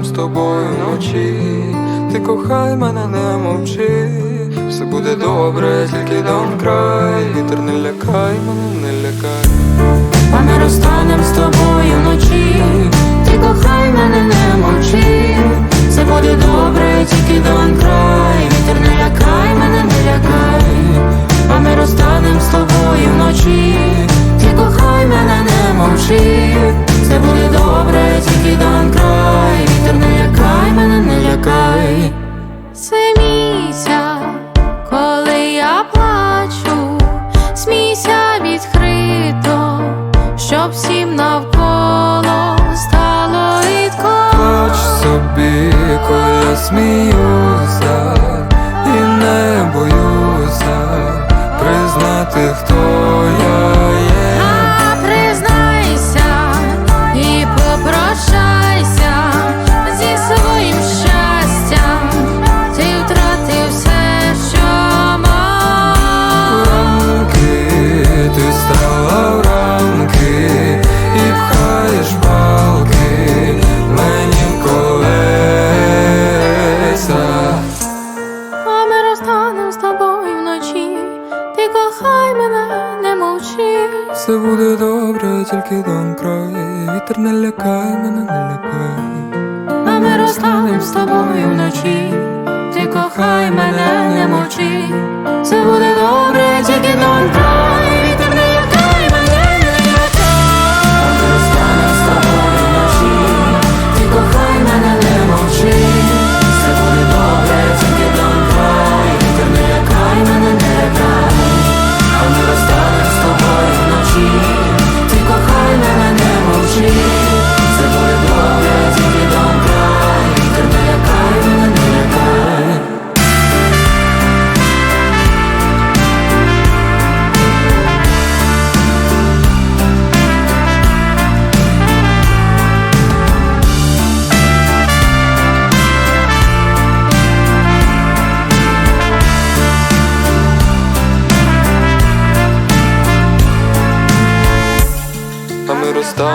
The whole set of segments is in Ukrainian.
станем з тобою вночі. Ти кохай мене, не мовчи, все буде добре, тільки дам край. Вітер не лякай мене, не лякай. А ми розстанем з тобою вночі, ти кохай мене, не мовчи, все буде добре, тільки дан край, вітер не лякай мене, не лякай, а ми розстанем з тобою вночі, ти мене, не мовчи, все буде добре, тільки дан край, вітер не лякай мене, не лякай. Смійся, коли я плачу, смійся відкрито, щоб всім навколо стало рідко. Плач собі, коли я сміюся, і не боюся признати, хто я кохай мене, не мовчи. Все буде добре, тільки дом край. Вітер не лякай мене, не лякай. А ми розстанем з тобою вночі. Ти кохай мене, не мовчи. Все буде добре, тільки дом край.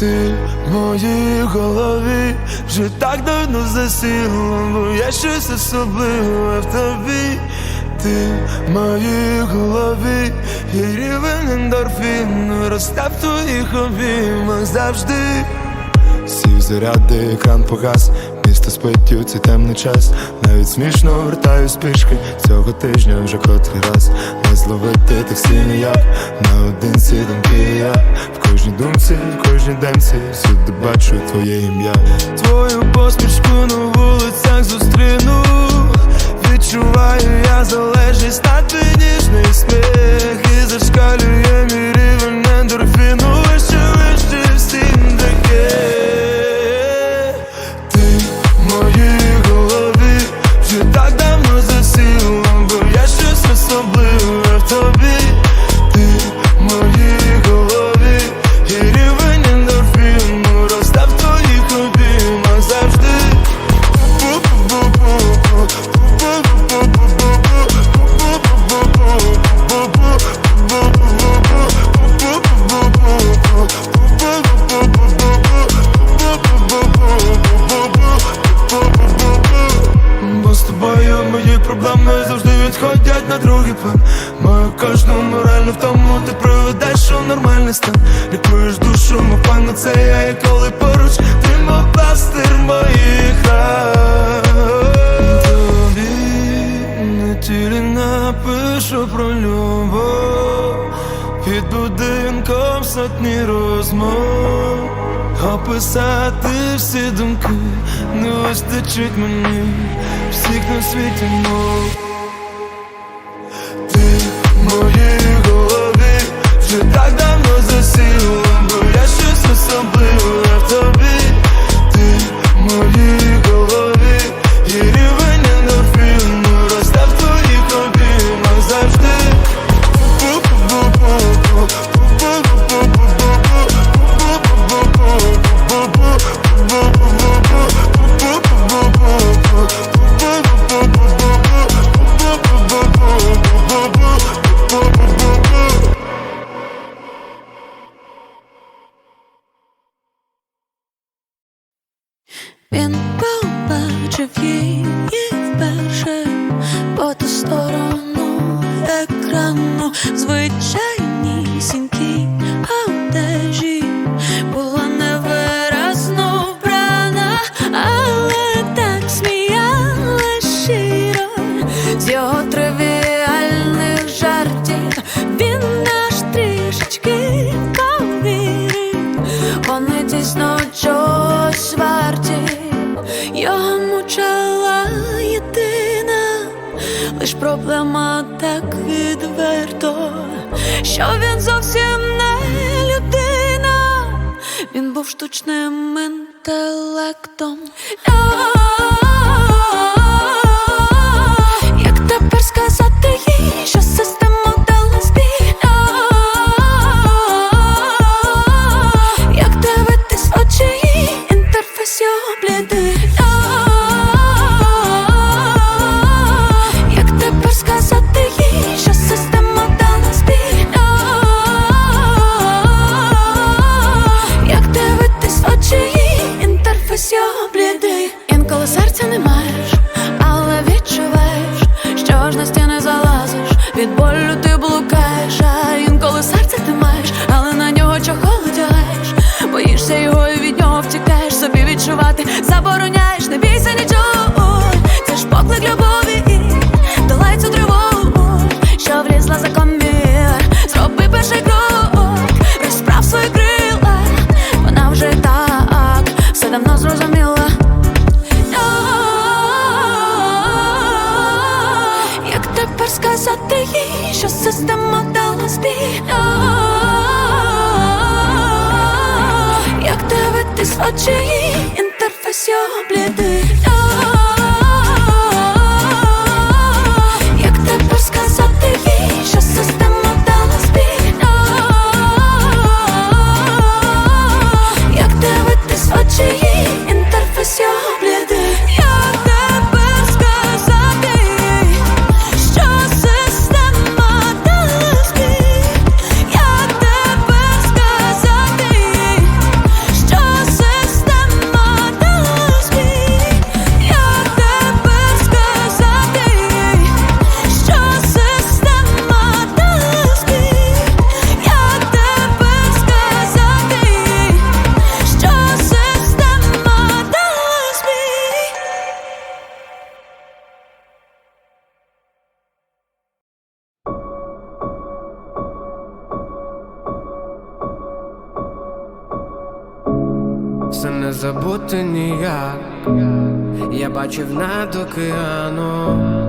Ти в моїй голові вже так давно засіла, бо я щось особливе в тобі. Ти в моїй голові, і рівень ендорфіну росте в твоїх обіймах завжди. Сів заряди, екран погас, місто спить у цей темний час. Навіть смішно вертаю спішки цього тижня вже котрий раз не зловити таксі ніяк наодинці думки я в кожній думці, в кожній денці всюди бачу твоє ім'я. Твою посмішку на вулицях зустріну. Відчуваю я залежність на твій ніжний сміх нормальний стан. Лікуєш душу, мов пану це я і коли поруч Ти мов пластир моїх ран. Тобі на тілі напишу про любов. Під будинком сотні розмов. Описати всі думки не вистачить мені всіх на світі мов проблема так відверто, що він зовсім не людина, він був штучним інтелектом. Як тепер сказати їй, що система все не забути ніяк. Я бачив над океаном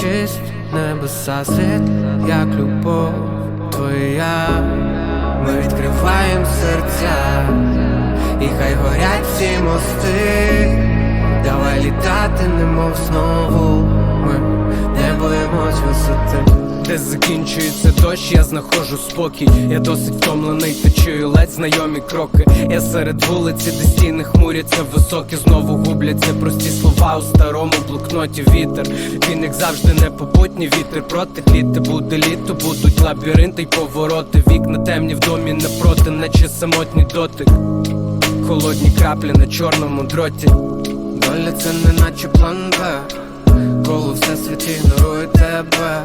чист небеса світ, як любов твоя. Ми відкриваємо серця, і хай горять всі мости. Давай літати, немов знову. Ми не боїмось висоти. Де закінчується дощ, я знаходжу спокій. Я досить втомлений, та чую ледь знайомі кроки. Я серед вулиці, де стіни хмуряться високі, знову губляться прості слова у старому блокноті вітер. Він, як завжди, непобутній вітер проти літи буде літо, будуть лабіринти й повороти. Вікна темні в домі напроти, наче самотній дотик. Холодні краплі на чорному дроті. Доля це не наче план Б Коли всесвіт ігнорує тебе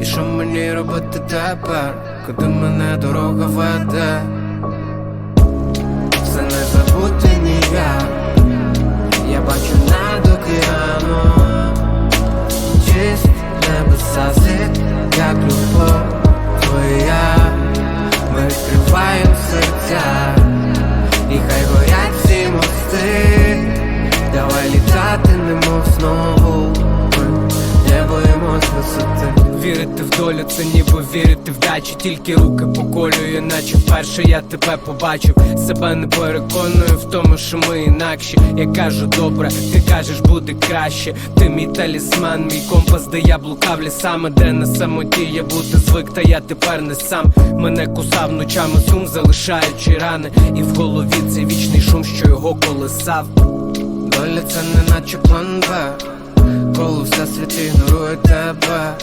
І що мені робити тепер, куди мене дорога веде? Все не забути ніяк. Я бачу над океаном. Чист небеса світ, як любов твоя. Ми відкриваємо серця і хай горять всі мости. Давай літати, немов знову боїмось висоти Вірити в долю, це ніби вірити в Тільки руки поколює, наче вперше я тебе побачив. Себе не переконую в тому, що ми інакші. Я кажу добре, ти кажеш буде краще Ти мій талісман, мій компас, де я блукав лісами, де на самоті я бути звик, та я тепер не сам. Мене кусав ночами сум, залишаючи рани. І в голові цей вічний шум, що його колисав. Доля це не наче план Б Коли все світ ігнорує тебе?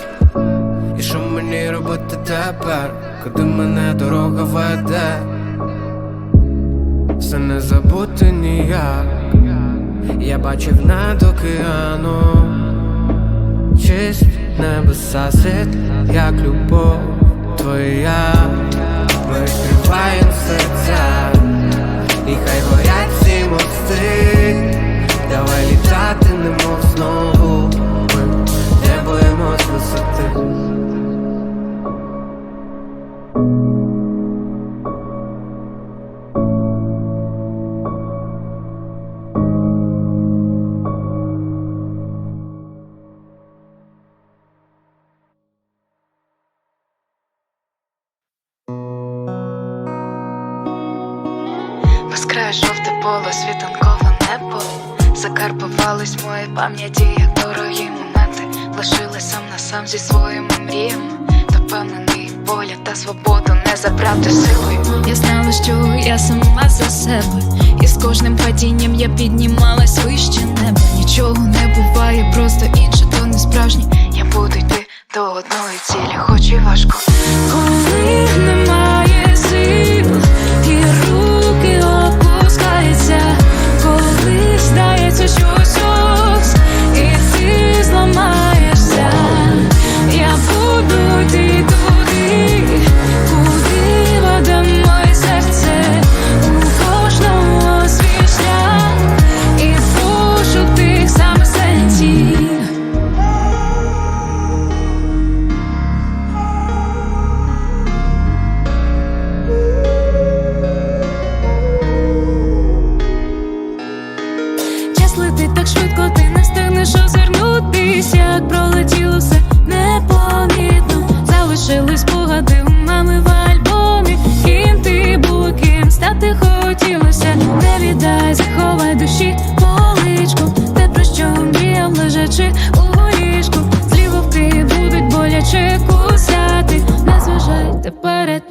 І що мені робити тепер, куди мене дорога веде? Все не забути ніяк. Я бачив над океаном. Чист небеса світ, як любов твоя себе, і з кожним падінням я піднімалась вище неба. Нічого не буває, просто інше, то не справжнє. Я буду йти до одної цілі, хоч і важко Коли Час так швидко, ти не встигнеш озирнутись, як пролетіло все непомітно. Залишились спогади у мами в альбомі. Ким ти була, ким стати хотілося. Не віддай, заховай душі поличку. Те, про що мріяв, лежачи у ліжку. Злівовки будуть боляче кусати. Не зважайте перед,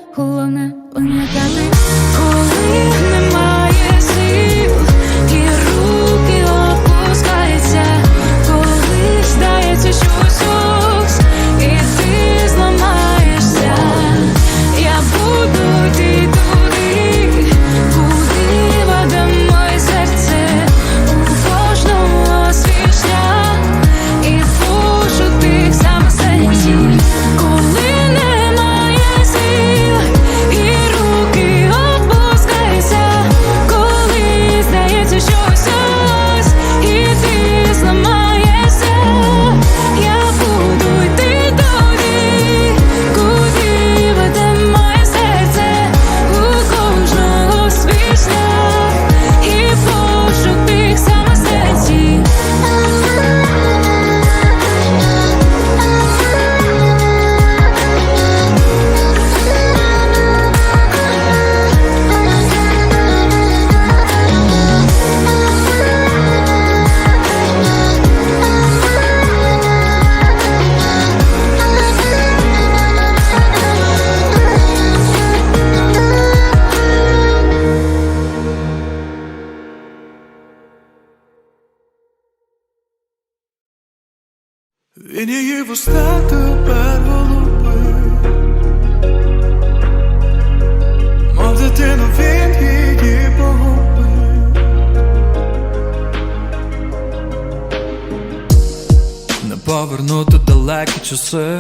часи,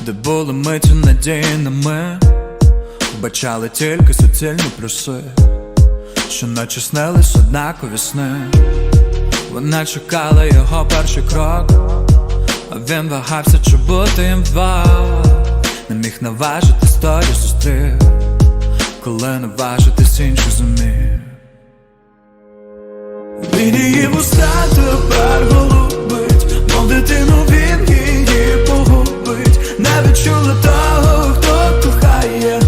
де були миті надійними, бачали тільки суцільні плюси, що наче снились однакові сни. Вона чекала його перший крок, а він вагався, чи бути їм вдвох Не міг наважити сторі зустрів, коли наважитись інших зумів. Він її вуста тепер голубить, мов дитину він її не відчули того, хто кохає,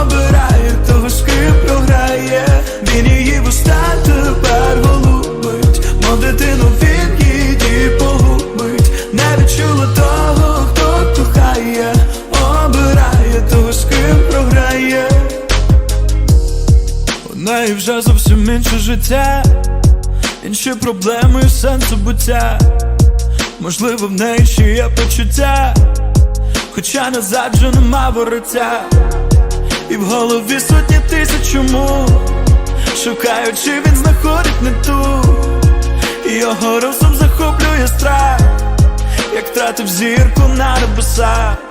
обирає того, з ким програє. Він її вуста тепер голубить, мов дитину він її погубить, не відчули того, хто кохає, обирає того, з ким програє. У неї вже зовсім інше життя. Інші проблеми сенсу буття Можливо, в неї ще є почуття, хоча назад нема вороття І в голові сотні тисяч чому. Шукаючи, він знаходить не ту. І Його розум захоплює страх, як тратив зірку на небесах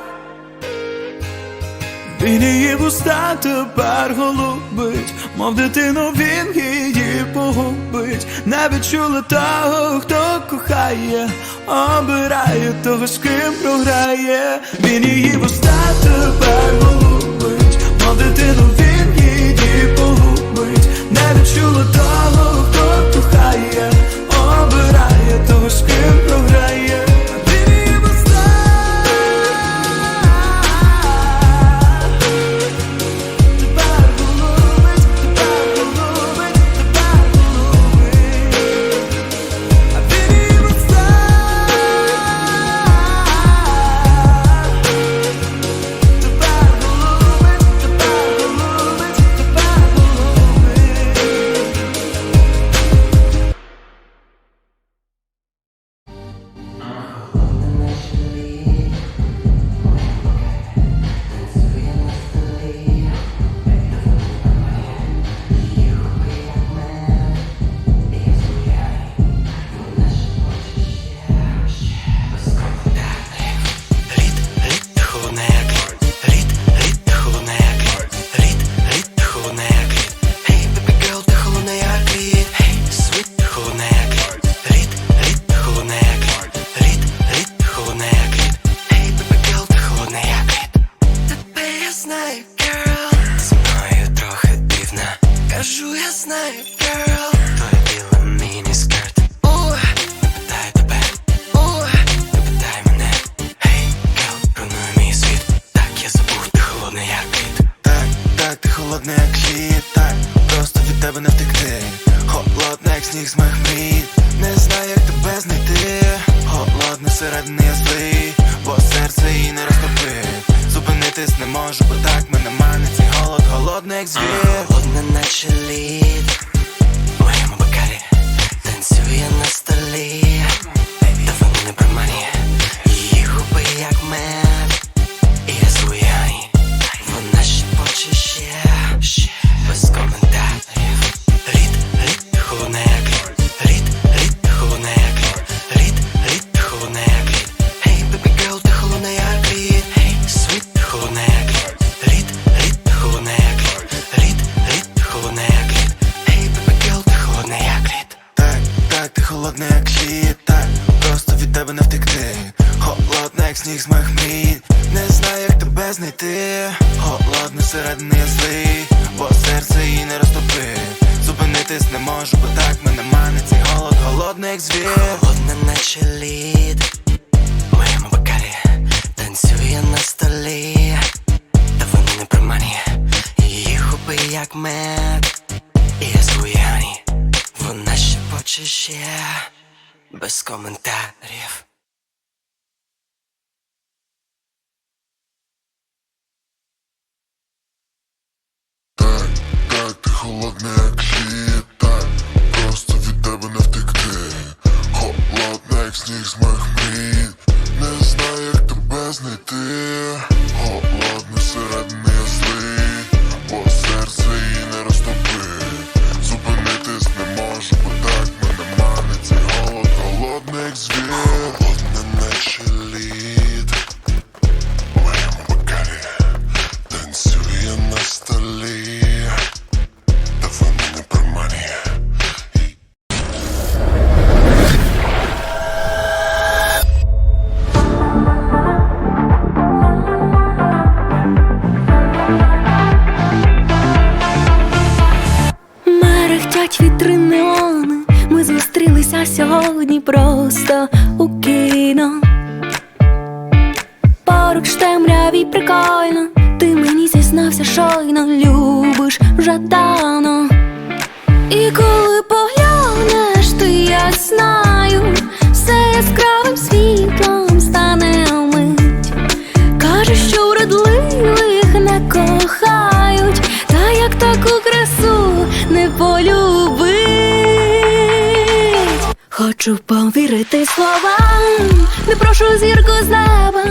він її вуста тепер голубить, мов дитину він її погубить, не відчули того, хто кохає, обирає того, з ким програє. Він її вуста тепер голубить, мов дитину він її погубить, не відчули того, хто кохає, обирає того, з ким програє. Голод Голодний як звір. Холодна наче лід. В моєму бокалі на столі. Та не про мані Її губи як мед. І я звуяні Вона ще Без коментарів. Так, так, ти холодний як тебе Хочу повірити словам, не прошу зірку з неба,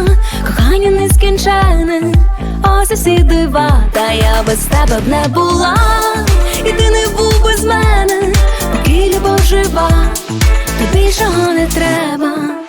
кохання нескінчене, ось і всі дива, та я без тебе б не була, і ти не був без мене, поки любов жива, то більшого не треба.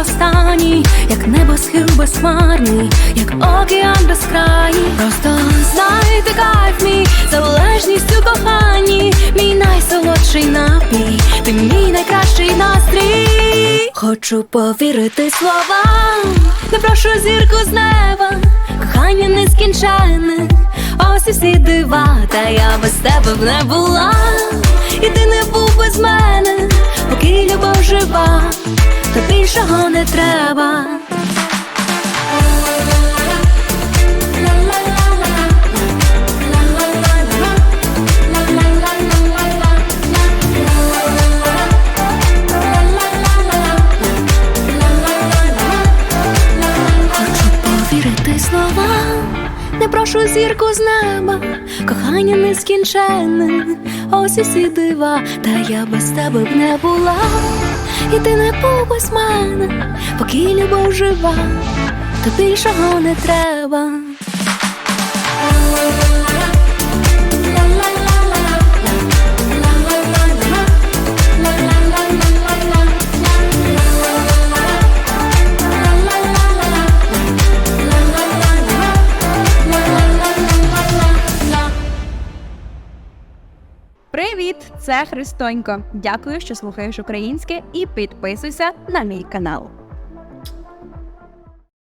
Останній, як небосхил безхмарний, як океан безкрайній. Просто знай, ти кайф мій, залежність у коханні, мій найсолодший напій, ти мій найкращий настрій. Хочу повірити словам, не прошу зірку з неба, кохання нескінченне, ось і всі дива, та я без тебе б не була, і ти не був без мене, поки любов жива, то більшого не треба. Не прошу зірку з неба, кохання нескінченне, ось і всі дива, та я без тебе б не була, і ти не був мене, поки любов жива, то більшого не треба. Це Христонько. Дякую, що слухаєш українське і підписуйся на мій канал.